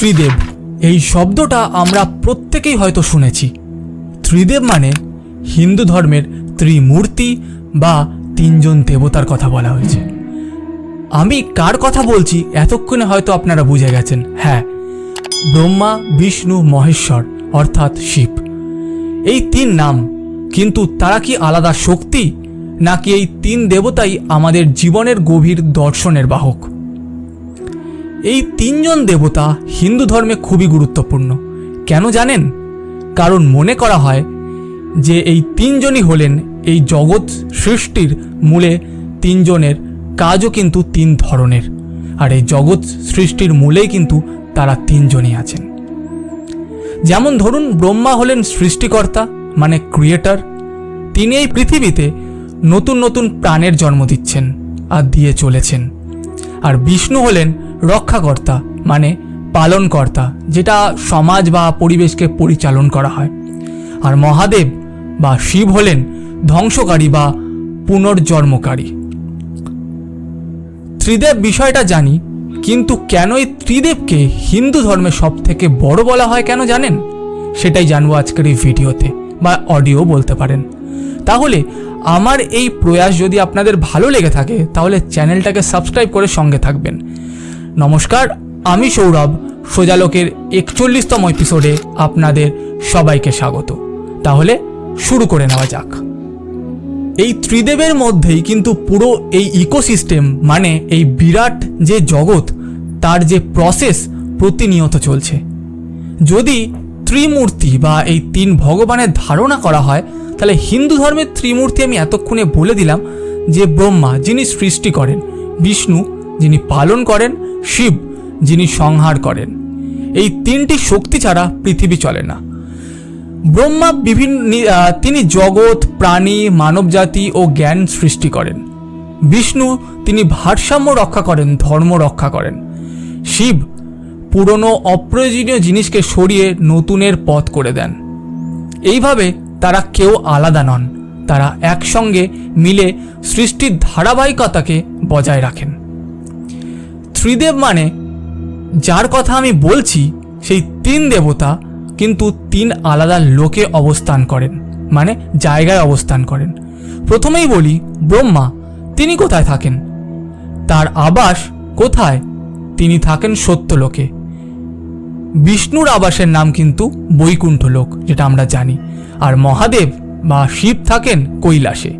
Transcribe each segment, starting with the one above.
ত্রিদেব। এই শব্দটা আমরা প্রত্যেকেই হয়তো শুনেছি। ত্রিদেব মানে হিন্দু ধর্মের ত্রিমূর্তি বা তিনজন দেবতার কথা বলা হয়েছে। আমি কার কথা বলছি এতক্ষণে হয়তো আপনারা বুঝে গেছেন। হ্যাঁ ব্রহ্মা, বিষ্ণু, মহেশ্বর, অর্থাৎ শিব। এই তিন নাম, কিন্তু তারা কি আলাদা শক্তি? নাকি এই তিন দেবতাই আমাদের জীবনের গভীর দর্শনের বাহক? এই তিনজন দেবতা হিন্দু ধর্মে খুবই গুরুত্বপূর্ণ। কেন জানেন? কারণ মনে করা হয় যে এই তিনজনই হলেন এই জগৎ সৃষ্টির মূলে তিনজনের কাজও কিন্তু তিন ধরনের, আর এই জগৎ সৃষ্টির মূলেই কিন্তু তারা তিনজনই আছেন। যেমন ধরুন, ব্রহ্মা হলেন সৃষ্টিকর্তা মানে ক্রিয়েটার তিনি এই পৃথিবীতে নতুন নতুন প্রাণের জন্ম দিচ্ছেন আর দিয়ে চলেছেন। আর বিষ্ণু হলেন রক্ষাকর্তা মানে পালনকর্তা, যেটা সমাজ বা পরিবেশকে পরিচালন করা হয়। আর মহাদেব বা শিব হলেন ধ্বংসকারী বা পুনর্জন্মকারী। ত্রিদেব বিষয়টা জানি, কিন্তু কেন এই ত্রিদেবকে হিন্দু ধর্মে সব থেকে বড় বলা হয় কেন জানেন? সেটাই জানব আজকের এই ভিডিওতে, বা অডিও বলতে পারেন। তাহলে আমার এই প্রয়াস যদি আপনাদের ভালো লেগে থাকে, তাহলে চ্যানেলটাকে সাবস্ক্রাইব করে সঙ্গে থাকবেন। নমস্কার, আমি সৌরভ। সোজালোকের একচল্লিশতম এপিসোডে আপনাদের সবাইকে স্বাগত। তাহলে শুরু করে নেওয়া যাক। এই ত্রিদেবের মধ্যেই কিন্তু পুরো এই ইকোসিস্টেম মানে এই বিরাট যে জগৎ, তার যে প্রসেস প্রতিনিয়ত চলছে। যদি ত্রিমূর্তি বা এই তিন ভগবানের ধারণা করা হয়, তাহলে হিন্দু ধর্মের ত্রিমূর্তি আমি এতক্ষণে বলে দিলাম যে ব্রহ্মা যিনি সৃষ্টি করেন, বিষ্ণু যিনি পালন করেন শিব যিনি সংহার করেন। এই তিনটি শক্তি ছাড়া পৃথিবী চলে না। ব্রহ্মা বিভিন্ন তিনি জগৎ, প্রাণী, মানবজাতি ও জ্ঞান সৃষ্টি করেন। বিষ্ণু তিনি ভারসাম্য রক্ষা করেন, ধর্ম রক্ষা করেন। শিব পুরনো অপ্রয়োজনীয় জিনিসকে সরিয়ে নতুনের পথ করে দেন। এইভাবে তারা কেউ আলাদা নন, তারা একসঙ্গে মিলে সৃষ্টির ধারাবাহিকতাকে বজায় রাখেন। ত্রিদেব মানে? যার কথা আমি বলছি, সেই তিন দেবতা কিন্তু তিন আলাদা লোকে অবস্থান করেন মানে জায়গায় অবস্থান করেন। প্রথমেই বলি, ব্রহ্মা, তিনি কোথায় থাকেন? তার আবাস কোথায়? তিনি থাকেন সত্যলোকে। বিষ্ণুর আবাসের নাম কিন্তু বৈকুণ্ঠ লোক, যেটা আমরা জানি। আর মহাদেব বা শিব থাকেন কৈলাসে।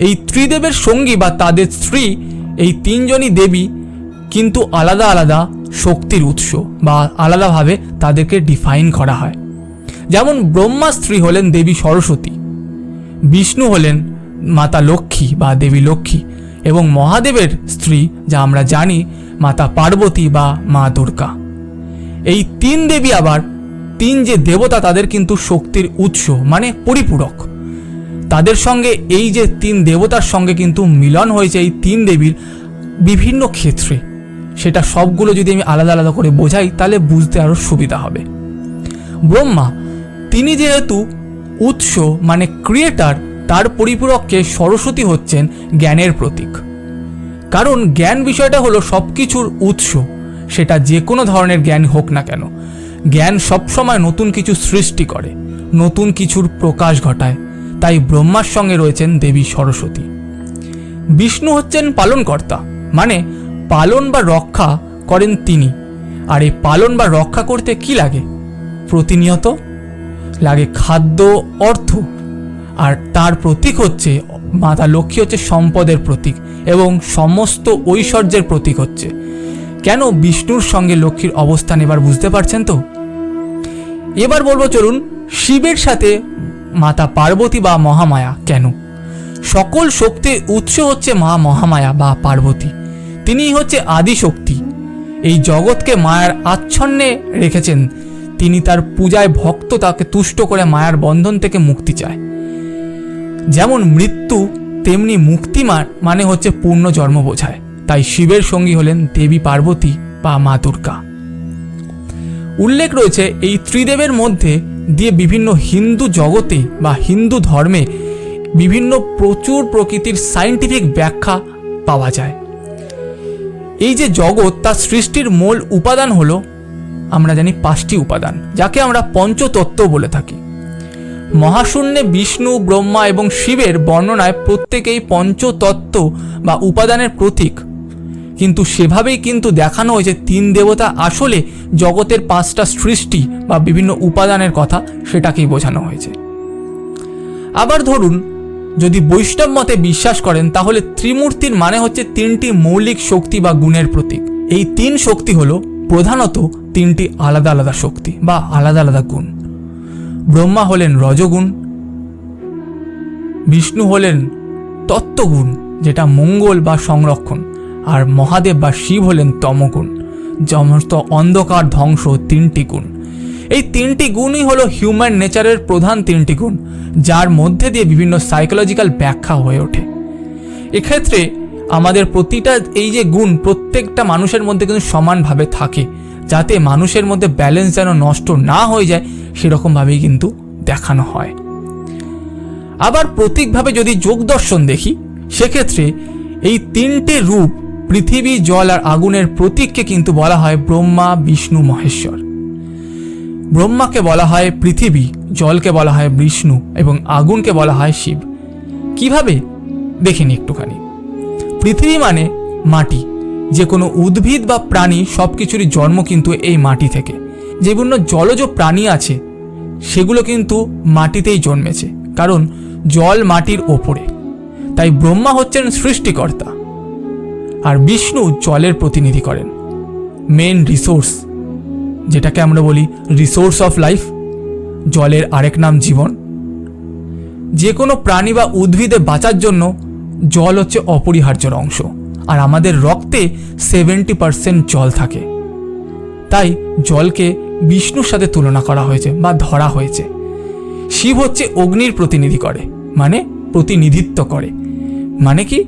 এই ত্রিদেবের সঙ্গী বা তাদের স্ত্রী, এই তিনজনই দেবী কিন্তু আলাদা আলাদা শক্তির উৎস বা আলাদাভাবে তাদেরকে ডিফাইন করা হয়। যেমন ব্রহ্মা স্ত্রী হলেন দেবী সরস্বতী, বিষ্ণু হলেন মাতা লক্ষ্মী বা দেবী লক্ষ্মী এবং মহাদেবের স্ত্রী যা আমরা জানি মাতা পার্বতী বা মা দুর্গা। এই তিন দেবী আবার তিন যে দেবতা তাদের কিন্তু শক্তির উৎস মানে পরিপূরক। তাদের সঙ্গে এই যে তিন দেবতার সঙ্গে কিন্তু মিলন হয়েছে এই তিন দেবীর বিভিন্ন ক্ষেত্রে। সেটা সবগুলো যদি আমি আলাদা আলাদা করে বোঝাই, তাহলে বুঝতে আরও সুবিধা হবে। ব্রহ্মা, তিনি যেহেতু উৎস মানে ক্রিয়েটার, তার পরিপূরককে সরস্বতী হচ্ছেন জ্ঞানের প্রতীক। কারণ জ্ঞান বিষয়টা হলো সব কিছুর উৎস, সেটা যে কোনো ধরনের জ্ঞান হোক না কেন। জ্ঞান সবসময় নতুন কিছু সৃষ্টি করে, নতুন কিছুর প্রকাশ ঘটায়, তাই ব্রহ্মার সঙ্গে রয়েছেন দেবী সরস্বতী। বিষ্ণু হচ্ছেন পালনকর্তা মানে পালন বা রক্ষা করেন তিনি। আর এই পালন বা রক্ষা করতে কি লাগে? প্রতিনিয়ত লাগে খাদ্য, অর্থ। আর তার প্রতীক হচ্ছে, মাতা লক্ষ্মী হচ্ছে সম্পদের প্রতীক এবং সমস্ত ঐশ্বর্যের প্রতীক হচ্ছে। কেন বিষ্ণুর সঙ্গে লক্ষ্মীর অবস্থান এবার বুঝতে পারছেন তো? এবার বলব চলুন, শিবের সাথে মাতা পার্বতী বা মহামায়া কেন? সকল শক্তির উৎস হচ্ছে মা মহামায়া বা পার্বতী। তিনিই হচ্ছে আদি শক্তি এই জগৎকে মায়ার আচ্ছন্নে রেখেছেন। তিনি তার পূজায় ভক্ত তাকে তুষ্ট করে মায়ার বন্ধন থেকে মুক্তি চায়। যেমন মৃত্যু, তেমনি মুক্তি মা- মানে হচ্ছে পূর্ণ জন্ম বোঝায়। তাই শিবের সঙ্গী হলেন দেবী পার্বতী বা মা দুর্গা। উল্লেখ রয়েছে, এই ত্রিদেবের মধ্যে দিয়ে বিভিন্ন হিন্দু জগতে বা হিন্দু ধর্মে বিভিন্ন প্রচুর প্রকৃতির সায়েন্টিফিক ব্যাখ্যা পাওয়া যায়। এই যে জগৎ, তার সৃষ্টির মূল উপাদান হলো আমরা জানি পাঁচটি উপাদান, যাকে আমরা পঞ্চতত্ত্ব বলে থাকি। মহাশূন্যে বিষ্ণু, ব্রহ্মা এবং শিবের বর্ণনায় প্রত্যেকেই পঞ্চতত্ত্ব বা উপাদানের প্রতীক। কিন্তু সেভাবেই কিন্তু দেখানো হয়েছে তিন দেবতা আসলে জগতের পাঁচটা সৃষ্টি বা বিভিন্ন উপাদানের কথা, সেটাকেই বোঝানো হয়েছে। আবার ধরুন যদি বৈষ্ণব মতে বিশ্বাস করেন, তাহলে ত্রিমূর্তির মানে হচ্ছে তিনটি মৌলিক শক্তি বা গুণের প্রতীক। এই তিন শক্তি হলো প্রধানত তিনটি আলাদা আলাদা শক্তি বা আলাদা আলাদা গুণ। ব্রহ্মা হলেন রজগুণ, বিষ্ণু হলেন তত্ত্বগুণ, যেটা মঙ্গল বা সংরক্ষণ, আর মহাদেব বা শিব হলেন তমগুণ সমস্ত অন্ধকার ধ্বংস তিনটি গুণ। এই তিনটি গুণই হলো হিউম্যান নেচারের প্রধান তিনটি গুণ, যার মধ্যে দিয়ে বিভিন্ন সাইকোলজিক্যাল ব্যাখ্যা হয়ে ওঠে। এক্ষেত্রে আমাদের প্রতিটা এই যে গুণ প্রত্যেকটা মানুষের মধ্যে কিন্তু সমানভাবে থাকে, যাতে মানুষের মধ্যে ব্যালেন্স যেন নষ্ট না হয়ে যায়, সেরকমভাবেই কিন্তু দেখানো হয়। আবার প্রতীকভাবে যদি যোগ দর্শন দেখি, সেক্ষেত্রে এই তিনটে রূপ, পৃথিবী, জল আর আগুনের প্রতীককে কিন্তু বলা হয় ব্রহ্মা, বিষ্ণু, মহেশ্বর। ব্রহ্মাকে বলা হয় পৃথিবী, জলকে বলা হয় বিষ্ণু এবং আগুনকে বলা হয় শিব। কীভাবে? দেখিনি একটুখানি। পৃথিবী মানে মাটি। যে কোনো উদ্ভিদ বা প্রাণী সব কিছুরই জন্ম কিন্তু এই মাটি থেকে। বিভিন্ন জলজ প্রাণী আছে, সেগুলো কিন্তু মাটিতেই জন্মেছে, কারণ জল মাটির ওপরে। তাই ব্রহ্মা হচ্ছেন সৃষ্টিকর্তা। আর বিষ্ণু জলের প্রতিনিধি করেন। মেন রিসোর্স যেটাকে আমরা বলি রিসোর্স অফ লাইফ জলের আরেক নাম জীবন। যে কোনো প্রাণী বা উদ্ভিদে বাঁচার জন্য জল হচ্ছে অপরিহার্যর অংশ, আর আমাদের রক্তে সেভেন্টি পার্সেন্ট জল থাকে। তাই জলকে বিষ্ণুর সাথে তুলনা করা হয়েছে বা ধরা হয়েছে। শিব হচ্ছে অগ্নির প্রতিনিধি করে মানে প্রতিনিধিত্ব করে। মানে কি?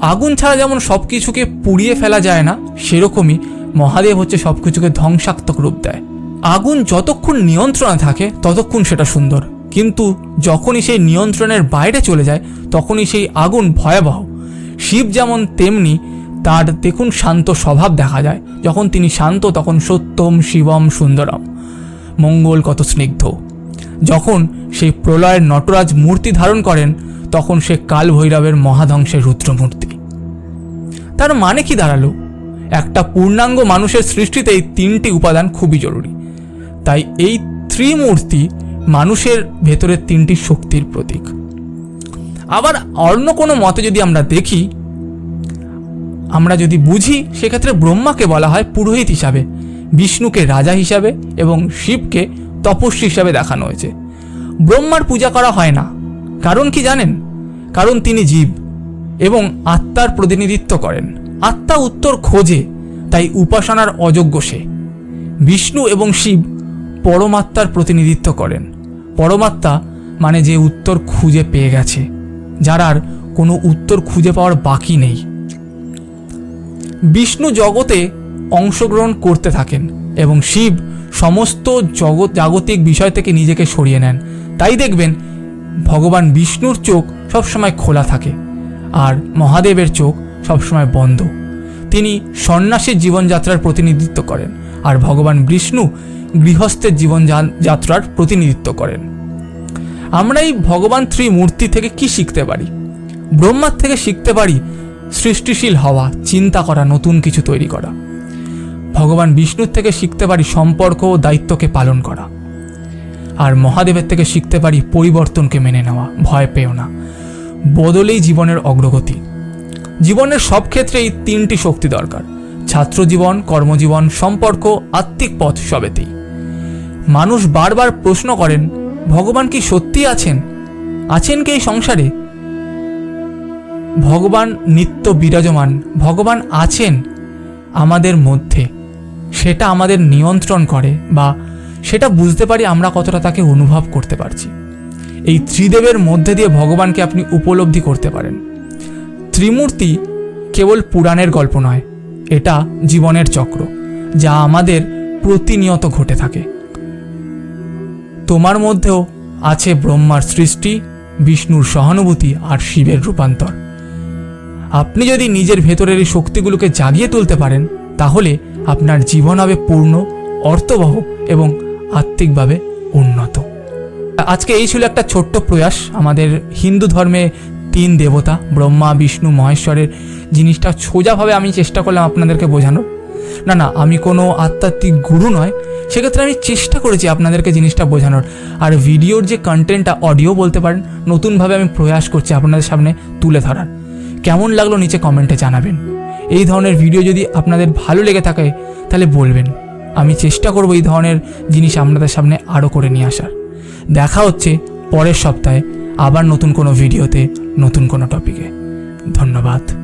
আগুন ছাড়া যেমন সব কিছুকে পুড়িয়ে ফেলা যায় না, সেরকমই মহাদেব হচ্ছে সব কিছুকে ধ্বংসাত্মক রূপ দেয়। আগুন যতক্ষণ নিয়ন্ত্রণে থাকে, ততক্ষণ সেটা সুন্দর। কিন্তু যখনই সেই নিয়ন্ত্রণের বাইরে চলে যায়, তখনই সেই আগুন ভয়াবহ। শিব যেমন তেমনি তার দেখুন শান্ত স্বভাব দেখা যায়। যখন তিনি শান্ত, তখন সত্যম শিবম সুন্দরম। মঙ্গল কত স্নিগ্ধ। যখন সেই প্রলয়ের নটরাজ মূর্তি ধারণ করেন, তখন সে কাল ভৈরবের মহাধ্বংসের রুদ্রমূর্তি। তার মানে কি দাঁড়াল? একটা পূর্ণাঙ্গ মানুষের সৃষ্টিতে এই তিনটি উপাদান খুবই জরুরি। তাই এই ত্রিমূর্তি মানুষের ভেতরের তিনটি শক্তির প্রতীক। আবার অন্য কোনো মতে যদি আমরা দেখি, আমরা যদি বুঝি, সেক্ষেত্রে ব্রহ্মাকে বলা হয় পুরোহিত হিসাবে, বিষ্ণুকে রাজা হিসাবে এবং শিবকে তপস্বী হিসাবে দেখানো হয়েছে। ব্রহ্মার পূজা করা হয় না। কারণ কি জানেন? কারণ তিনি জীব এবং আত্মার প্রতিনিধিত্ব করেন। আত্মা উত্তর খোঁজে, তাই উপাসনার অযোগ্য সে। বিষ্ণু এবং শিব পরমাত্মার প্রতিনিধিত্ব করেন। পরমাত্মা মানে যে উত্তর খুঁজে পেয়ে গেছে, যার আর কোনো উত্তর খুঁজে পাওয়ার বাকি নেই। বিষ্ণু জগতে অংশগ্রহণ করতে থাকেন এবং শিব সমস্ত জগৎ, জাগতিক বিষয় থেকে নিজেকে সরিয়ে নেন। তাই দেখবেন, ভগবান বিষ্ণুর চোখ সবসময় খোলা থাকে, আর মহাদেবের চোখ সবসময় বন্ধ। তিনি সন্ন্যাসীর জীবনযাত্রার প্রতিনিধিত্ব করেন আর ভগবান বিষ্ণু গৃহস্থের জীবন যাত্রার প্রতিনিধিত্ব করেন। আমরা এই ভগবান ত্রিমূর্তি থেকে কি শিখতে পারি? ব্রহ্মার থেকে শিখতে পারি সৃষ্টিশীল হওয়া, চিন্তা করা, নতুন কিছু তৈরি করা। ভগবান বিষ্ণুর থেকে শিখতে পারি সম্পর্ক ও দায়িত্বকে পালন করা। আর মহাদেবের থেকে শিখতে পারি পরিবর্তনকে মেনে নেওয়া, ভয় পেও না। বদলেই জীবনের অগ্রগতি। জীবনের সব ক্ষেত্রে এই তিনটি শক্তি দরকার। ছাত্র জীবন কর্মজীবন, সম্পর্ক, আত্মিক পথ সবেতেই। মানুষ বারবার প্রশ্ন করেন, ভগবান কি সত্যি আছেন? আছেন কি এই সংসারে? ভগবান নিত্য বিরাজমান, ভগবান আছেন আমাদের মধ্যে। সেটা আমাদের নিয়ন্ত্রণ করে বা সেটা বুঝতে পারি আমরা কতটা তাকে অনুভব করতে পারছি। এই ত্রিদেবের মধ্যে দিয়ে ভগবানকে আপনি উপলব্ধি করতে পারেন। ত্রিমূর্তি কেবল পুরাণের গল্প নয়, এটা জীবনের চক্র, যা আমাদের প্রতিনিয়ত ঘটে থাকে। তোমার মধ্যেও আছে ব্রহ্মার সৃষ্টি, বিষ্ণুর সহানুভূতি আর শিবের রূপান্তর। আপনি যদি নিজের ভেতরের এই শক্তিগুলোকে জাগিয়ে তুলতে পারেন, তাহলে আপনার জীবন হবে পূর্ণ, অর্থবহ এবং আত্মিকভাবে উন্নত। আজকে এই ছিল একটা ছোট্ট প্রয়াস আমাদের হিন্দু ধর্মে তিন দেবতা, ব্রহ্মা, বিষ্ণু, মহেশ্বরের জিনিসটা সোজাভাবে আমি চেষ্টা করলাম আপনাদেরকে বোঝানোর। না না, আমি কোনো আধ্যাত্মিক গুরু নয়, সেক্ষেত্রে আমি চেষ্টা করেছি আপনাদেরকে জিনিসটা বোঝানোর। আর ভিডিওর যে কন্টেন্টটা অডিও বলতে পারেন, নতুনভাবে আমি প্রয়াস করছি আপনাদের সামনে তুলে ধরার। কেমন লাগল নিচে কমেন্টে জানাবেন। এই ধরনের ভিডিও যদি আপনাদের ভালো লেগে থাকে, তাহলে বলবেন। আমি চেষ্টা করব এই ধরনের জিনিস আপনাদের সামনে আরও করে নিয়ে আসার। দেখা হচ্ছে পরের সপ্তাহে। আবার নতুন কোনো ভিডিওতে নতুন কোনো টপিকে ধন্যবাদ।